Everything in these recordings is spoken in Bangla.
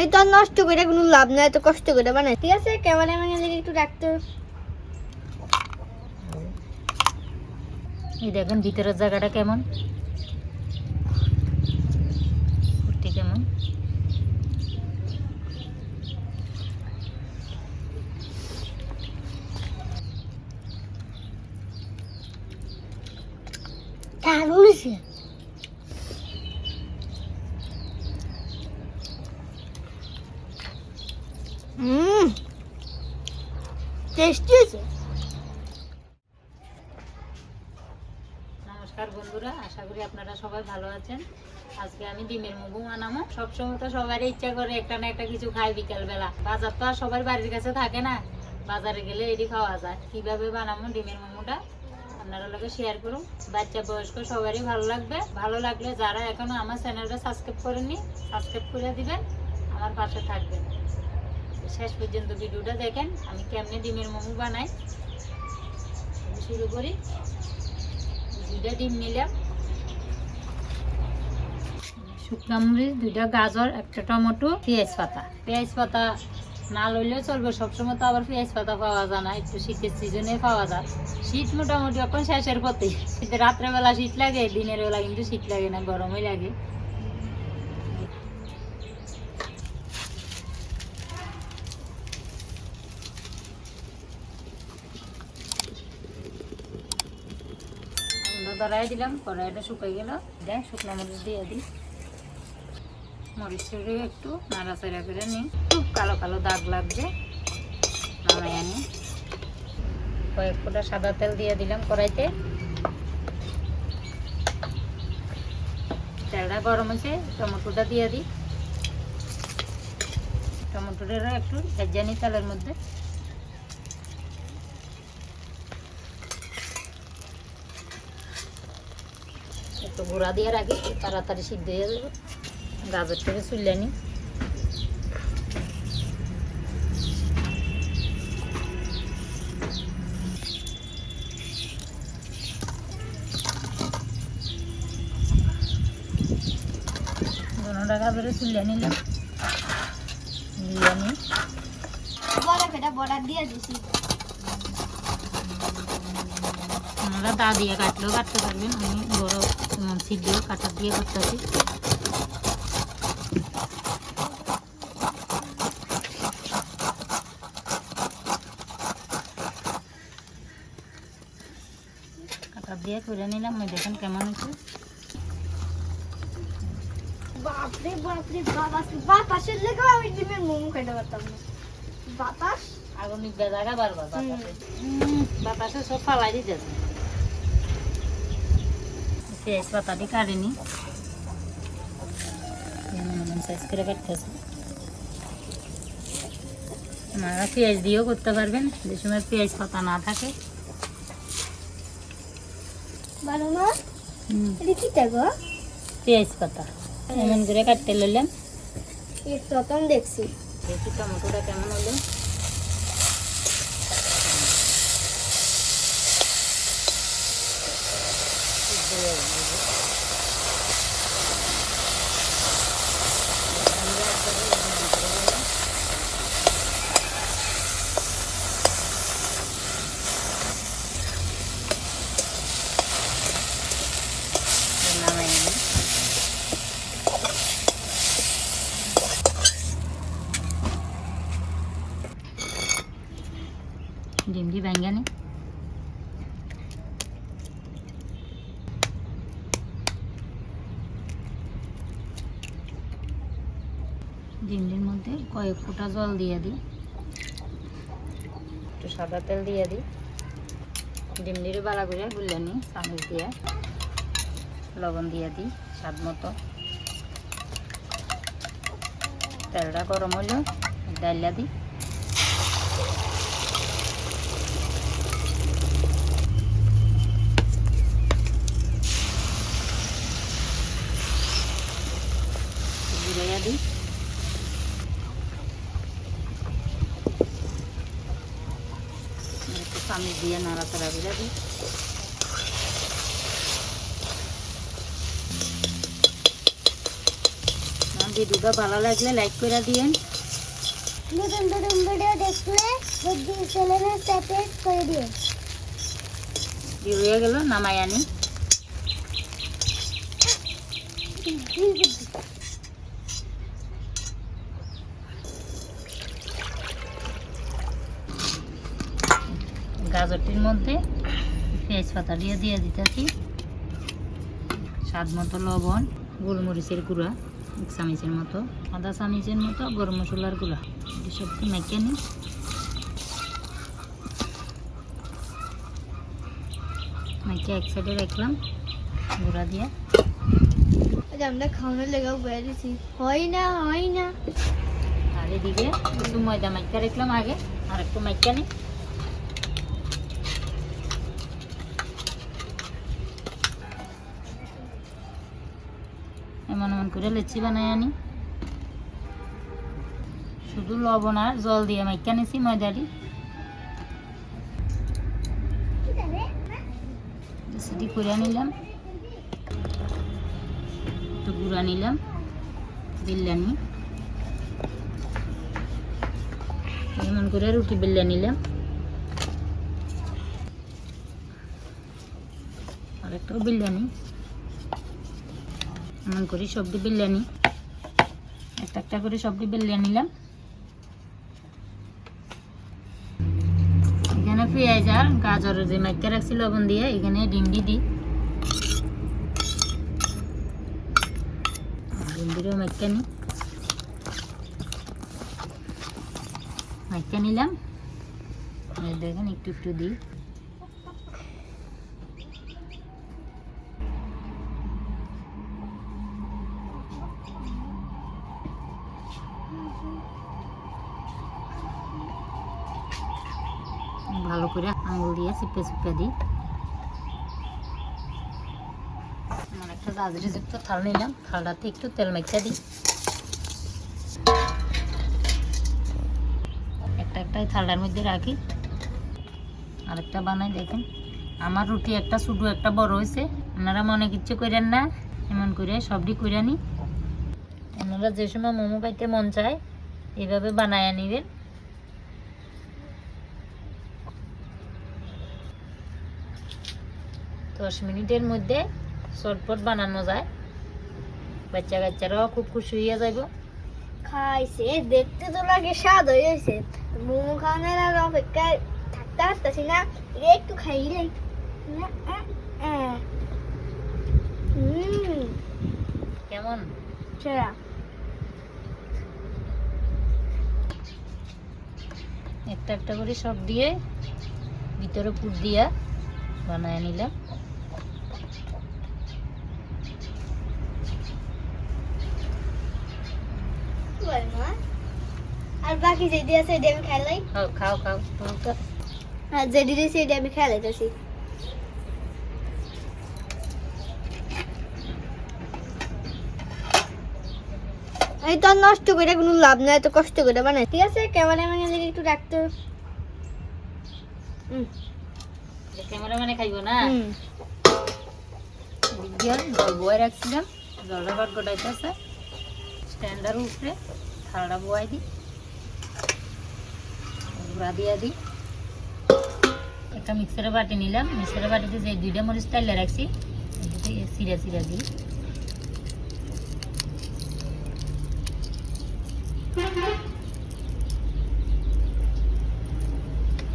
এই তো নষ্ট করে কোনো লাভ নাই এত কষ্ট করে বানাই। ঠিক আছে ক্যামেরাম্যান একটু রাখতে এই দেখেন ভিতরের জায়গাটা কেমন? কুর্তি কেমন? দারুণ হয়েছে হুম টেস্টি নমস্কার বন্ধুরা, আশা করি আপনারা সবাই ভালো আছেন। আজকে আমি ডিমের মুগু বানাবো সবসময় তো সবারই ইচ্ছা করে একটা না একটা কিছু খাই বিকাল বেলা বাজার তো আর সবার বাড়ির কাছে থাকে না। বাজারে গেলে এটি খাওয়া যায়। কীভাবে বানাবো ডিমের মোমোটা আপনারা লোকে শেয়ার করুন। বাচ্চা বয়স্ক সবারই ভালো লাগবে। ভালো লাগলে যারা এখনও আমার চ্যানেলটা সাবস্ক্রাইব করেননি সাবস্ক্রাইব করে দিবেন। আমার পাশে থাকবেন। শেষ পর্যন্ত ভিডিওটা দেখেন, আমি কেমনে ডিমের মোমো বানাই। শুরু করি। দুইটা ডিম নিলাম। শুকনো মরিচ, দুইটা গাজর, একটা টমেটো, পেঁয়াজ পাতা। পেঁয়াজ পাতা না লইলেও চলবে। সবসময় তো আবার পেঁয়াজ পাতা পাওয়া যায় না। একটু শীতের সিজনে পাওয়া যায়। শীত মোটামুটি এখন শেষের পথে। কিন্তু রাত্রেবেলা শীত লাগে, দিনের বেলা কিন্তু শীত লাগে না, গরমই লাগে। ধরাই দিলাম, কড়াইটা শুকাই গেল। দেখ, শুকনো মরিচ দিয়ে দিই। মরিচের একটু নাড়াচাড়া করে নিই। খুব কালো কালো দাগ লাগবে। নামাই আনি। কয়েক ফোঁটা সাদা তেল দিয়ে দিলাম কড়াইতে। তেলটা গরম হয়েছে, টমেটোটা দিয়ে দিই। টমেটোটা একটু ভেজে নিই তেলের মধ্যে। একটু গুঁড়া দিয়ে রাখি তাড়াতাড়ি সিদ্ধ হয়ে যাবে। গাজর থেকে চুলে নিই নিলাম। আপনারা দা দিয়ে কাটলেও কাটতে পারবেন। আমি বড় সিদ্ধ কাটার দিয়ে করতেছি কাটার দিয়ে করে নিলাম ওই দেখেন কেমন হয়েছে বাপরে বাপরে বাতাস। বাতাসের লেগে আমি ডিমের মোমো খেতে পারতাম না বাতাস। আগুন বেজাগা বারবার বাতাসে বাতাসে সব ফালাই দিতে পেঁয়াজ পাতাটি কাটেনি সাইজ করে কাটতেছে আপনারা পেঁয়াজ দিয়েও করতে পারবেন যে সময় পেঁয়াজ পাতা না থাকে। পেঁয়াজ পাতা। এমন করে কাটতে লইলাম। প্রথম দেখছি। দেখি টমেটোটা কেমন হলো। সিদ্ধ হয়ে গেল, এই যে। আমরা একবারে এর মধ্যে দিয়ে দিলাম। এবার নামাই নিই। ডিমটি ভাঙ্গা নি ডিমটির কয়েক ফোঁটা জল দিয়ে দিই। একটু সাদা তেল দিয়ে দিই। ডিমটির বালা করে গুলে নিই, চামচ দিয়ে। লবণ দিয়ে দিই, স্বাদ মতো। তেলটা গরম হলেও ডাইলা দিই। দিই। চামচ দিয়ে নাড়াচাড়া করে দিই। ভিডিওটা ভালো লাগলে লাইক করে দিয়েন। নতুন নতুন ভিডিও দেখলে চ্যানেলের সাথে করে দিয়ে হয়ে গেল? নামাই আনি। গাজরটির মধ্যে পেঁয়াজ পাতা দিয়ে দিয়ে দিতেছি। স্বাদ মতো লবণ গোলমরিচের গুঁড়া এক চামিচের মতো আধা চামিচের মতো গরম মশলার গুঁড়া। এসব মেখে নিই। মেখে এক সাইডে রাখলাম গুঁড়া দিয়ে। আমরা খাওয়ানোর লেগেও বয়ে দিছি। হয় না হয় না। আর এদিকে কিছু ময়দা মাইকা রাখলাম আগে আর একটু মাইকা নিই এমন এমন করে লেচি বানাই আনি। শুধু লবণ আর জল দিয়ে মাইকা নিছি ময়দাটি সেটি করে নিলাম একটু গুঁড়া নিলাম বিরিয়ানি এমন করে রুটি বেলে নিলাম। আর একটাও বিরিয়ানি এমন করে সবটি বিরিয়ানি একটা একটা করে সবটি বেলে নিলাম। এখানে পেঁয়াজ আর গাজরের যে মাইকা রাখছি লবণ দিয়ে, এখানে ডিমডি দিই। ডিমডিরও মাইকা নিই মাইকা নিলাম। দেখেন, একটু একটু দিই। ভালো করে আঙুল দিয়ে চিপে চিপে দিই। আমার একটা যুক্ত থাল নিলাম থালটাতে একটু তেল মেখে দিই। একটা একটা থালটার মধ্যে রাখি। আরেকটা বানাই, দেখেন। আমার রুটি একটা ছোটো একটা বড় হয়েছে। আপনারা মনে কিচ্ছু করেন না, এমন করে সবটি করে নিই আপনারা যে সময় মোমো খাইতে মন চায়, এভাবে বানায় নিবেন দশ মিনিটের মধ্যে চটপট বানানো যায়। বাচ্চা কাচ্চারাও খুব খুশি হয়ে যাইব। খাইছে দেখতে তো লাগে স্বাদ হয়ে গেছে। মোমো খাওয়ানোর আর অপেক্ষায় থাকতে পারতেছি না। একটু খাইলে হুম কেমন? সেরা। একটা একটা করে সব দিয়ে ভিতরে পুর দিয়া বানায় নিলাম। আর বাকি আছে আমি খাও খাও। আর দিয়েছি আমি এই তো নষ্ট করে কোনো লাভ নাই এত কষ্ট করে বানাই। ঠিক আছে ক্যামেরাম্যান এদিকে একটু রাখতে হুম ক্যামেরা মানে খাইব না? বিজ্ঞান বয়ে রাখছিলাম জলটা গট গটাইতেছে স্ট্যান্ডার উপরে থালটা বয়াই দিই, গুঁড়া দিয়ে দিই। একটা মিক্সারের বাটি নিলাম মিক্সারের বাটিতে যে দুইটা মরিচ টাইলে রাখছি সিরা সিরা দিই।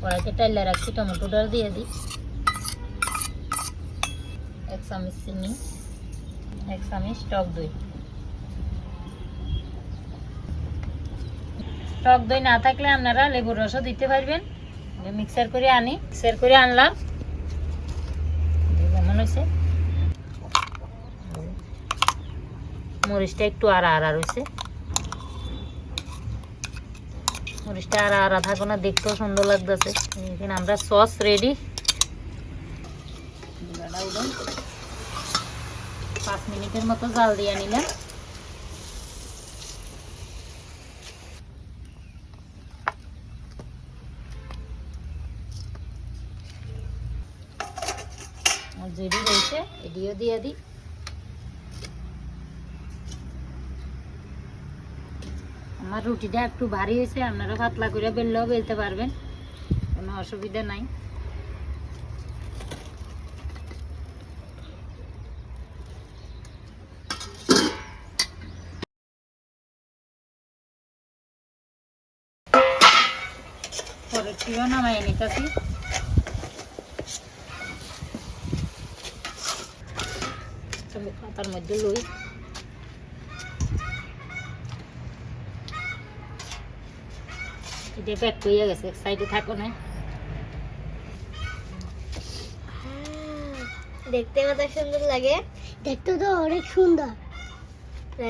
কড়াইতে টাইলে রাখছি টমেটো ডাল দিয়ে দিই। এক চামচ চিনি, এক চামচ টক দই। টক দই না থাকলে আপনারা লেবুর রসও দিতে পারবেন। মিক্সার করে আনি, মিক্সার করে আনলাম। কেমন হয়েছে? মরিচটা একটু আড়া আড়া রয়েছে। মরিচটা আড়া আড়া থাকো না, দেখতেও সুন্দর লাগতেছে। এখানে আমরা সস রেডি পাঁচ মিনিটের মতো জাল দিয়ে নিলাম। যেটি রয়েছে এটিও দিয়ে দিই। আমার রুটিটা একটু ভারী হয়েছে, আপনারা পাতলা করে বেললেও বেলতে পারবেন, কোনো অসুবিধা নাই। পরের টিও নামাই নিতেছি। পাতার মধ্যে লই। এটা প্যাক হয়ে গেছে এক সাইডে থাকো না। দেখতে কত সুন্দর লাগে। দেখতে তো অনেক সুন্দর।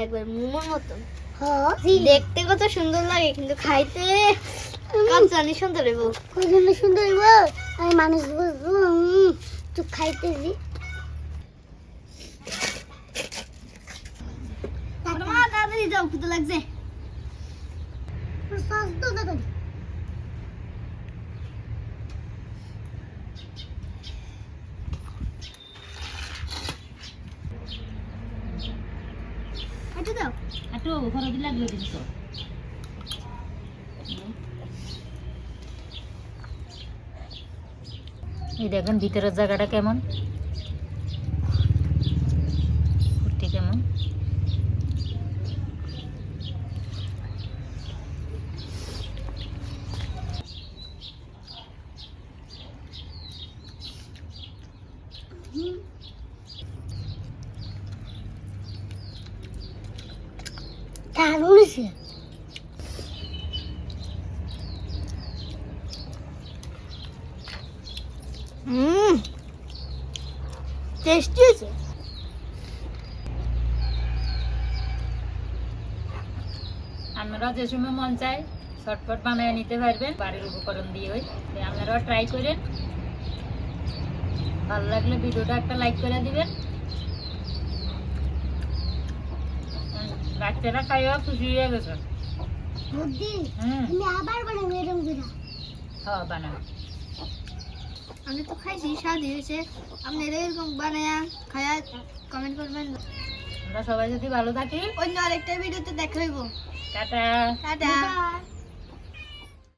একবার মোমোর মতন দেখতে কত সুন্দর লাগে কিন্তু খাইতে জানি সুন্দর কত সুন্দর হইব আমি মানুষ বুঝব তো খাইতেছি লাগছে। সস তো দাও একটু ঘরে দিলে লাগল জিনিস এই দেখেন ভিতরের জায়গাটা কেমন? কুর্তি কেমন? হয়েছে হুম টেস্টি হয়েছে? আপনারা যে সময় মন চায় চটপট বানিয়ে নিতে পারবেন। বাড়ির উপকরণ দিয়ে ওই। আপনারাও ট্রাই করেন। ভালো লাগলে ভিডিওটা একটা লাইক করে দিবেন। বাচ্চারা খাইও খুশি হয়ে গেছে। বুদ্ধি? তুমি আবার বানাবে এরকম করে। হ্যাঁ বানাও। আমি তো খাইছি স্বাদ হয়েছে। আপনি এরকম বানায়া খায়া কমেন্ট করবেন। আমরা সবাই যদি ভালো থাকি অন্য আরেকটা ভিডিওতে দেখা হইব। টাটা। টাটা।